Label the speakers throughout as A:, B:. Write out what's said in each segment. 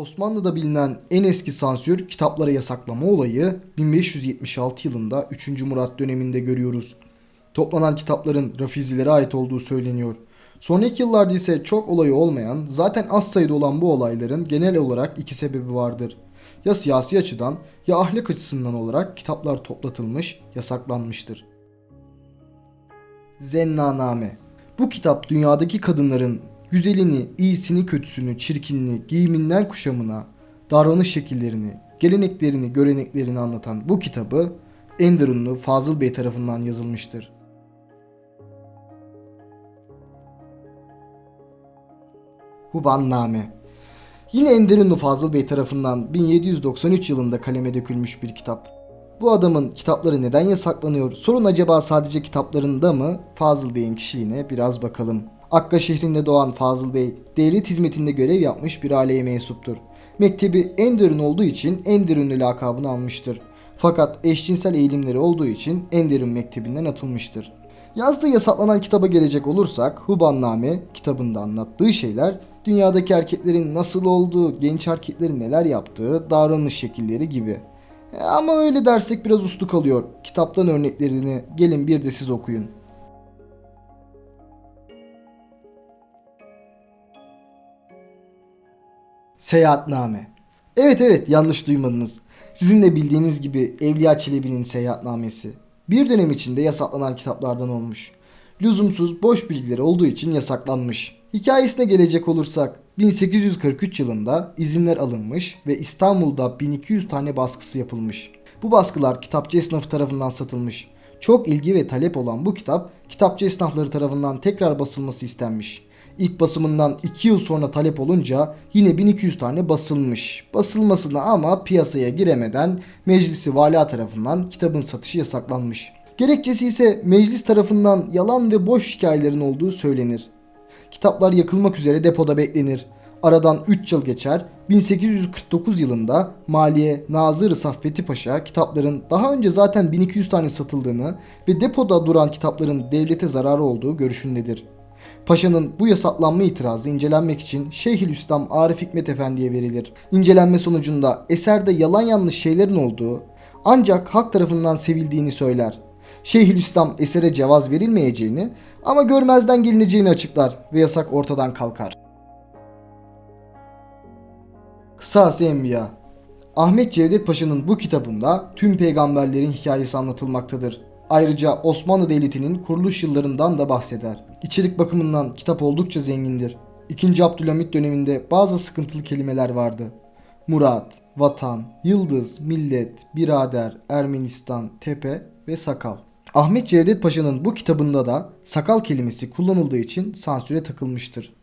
A: Osmanlı'da bilinen en eski sansür kitapları yasaklama olayı 1576 yılında 3. Murat döneminde görüyoruz. Toplanan kitapların Rafizilere ait olduğu söyleniyor. Sonraki yıllarda ise çok olayı olmayan, zaten az sayıda olan bu olayların genel olarak iki sebebi vardır. Ya siyasi açıdan ya ahlak açısından olarak kitaplar toplatılmış, yasaklanmıştır. Zennaname Bu kitap dünyadaki kadınların güzelini, iyisini, kötüsünü, çirkinini, giyiminden kuşamına, davranış şekillerini, geleneklerini, göreneklerini anlatan bu kitabı Enderunlu Fazıl Bey tarafından yazılmıştır. Hubanname Yine Enderunlu Fazıl Bey tarafından 1793 yılında kaleme dökülmüş bir kitap. Bu adamın kitapları neden yasaklanıyor? Sorun acaba sadece kitaplarında mı? Fazıl Bey'in kişiliğine biraz bakalım. Akka şehrinde doğan Fazıl Bey, devlet hizmetinde görev yapmış bir aileye mensuptur. Mektebi Enderun olduğu için Enderunlu lakabını almıştır. Fakat eşcinsel eğilimleri olduğu için Enderun Mektebi'nden atılmıştır. Yazdığı yasaklanan kitaba gelecek olursak Hubanname kitabında anlattığı şeyler dünyadaki erkeklerin nasıl olduğu, genç erkeklerin neler yaptığı, davranış şekilleri gibi. E, Ama öyle dersek biraz uslu kalıyor. Kitaptan örneklerini gelin bir de siz okuyun. Seyahatname. Evet evet yanlış duymadınız. Sizin de bildiğiniz gibi Evliya Çelebi'nin seyahatnamesi. Bir dönem içinde yasaklanan kitaplardan olmuş. Lüzumsuz boş bilgileri olduğu için yasaklanmış. Hikayesine gelecek olursak 1843 yılında izinler alınmış ve İstanbul'da 1200 tane baskısı yapılmış. Bu baskılar kitapçı esnafı tarafından satılmış. Çok ilgi ve talep olan bu kitap kitapçı esnafları tarafından tekrar basılması istenmiş. İlk basımından 2 yıl sonra talep olunca yine 1200 tane basılmış. Basılmasına ama piyasaya giremeden meclisi vala tarafından kitabın satışı yasaklanmış. Gerekçesi ise meclis tarafından yalan ve boş hikayelerin olduğu söylenir. Kitaplar yakılmak üzere depoda beklenir. Aradan 3 yıl geçer. 1849 yılında Maliye Nazırı Saffeti Paşa kitapların daha önce zaten 1200 tane satıldığını ve depoda duran kitapların devlete zararı olduğu görüşündedir. Paşa'nın bu yasaklanma itirazı incelenmek için Şeyhülislam Arif Hikmet Efendi'ye verilir. İncelenme sonucunda eserde yalan yanlış şeylerin olduğu ancak halk tarafından sevildiğini söyler. Şeyhülislam esere cevaz verilmeyeceğini ama görmezden gelineceğini açıklar ve yasak ortadan kalkar. Kısas-ı Enbiya Ahmet Cevdet Paşa'nın bu kitabında tüm peygamberlerin hikayesi anlatılmaktadır. Ayrıca Osmanlı Devleti'nin kuruluş yıllarından da bahseder. İçerik bakımından kitap oldukça zengindir. 2. Abdülhamit döneminde bazı sıkıntılı kelimeler vardı. Murat, vatan, yıldız, millet, birader, Ermenistan, tepe ve sakal. Ahmet Cevdet Paşa'nın bu kitabında da sakal kelimesi kullanıldığı için sansüre takılmıştır.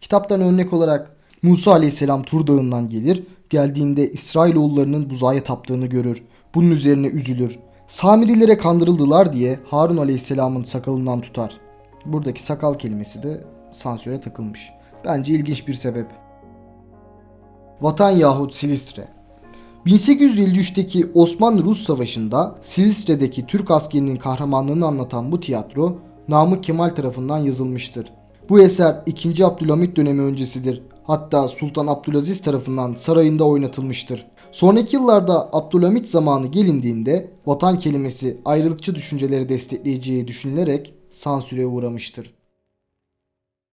A: Kitaptan örnek olarak Musa aleyhisselam Tur Dağı'ndan gelir, geldiğinde İsrailoğullarının buzağa taptığını görür. Bunun üzerine üzülür. Samirilere kandırıldılar diye Harun aleyhisselamın sakalından tutar. Buradaki sakal kelimesi de sansüre takılmış. Bence ilginç bir sebep. Vatan yahut Silistre 1853'teki Osmanlı-Rus Savaşı'nda Silistre'deki Türk askerinin kahramanlığını anlatan bu tiyatro Namık Kemal tarafından yazılmıştır. Bu eser 2. Abdülhamit dönemi öncesidir. Hatta Sultan Abdülaziz tarafından sarayında oynatılmıştır. Sonraki yıllarda Abdülhamit zamanı gelindiğinde vatan kelimesi ayrılıkçı düşünceleri destekleyeceği düşünülerek sansüre uğramıştır.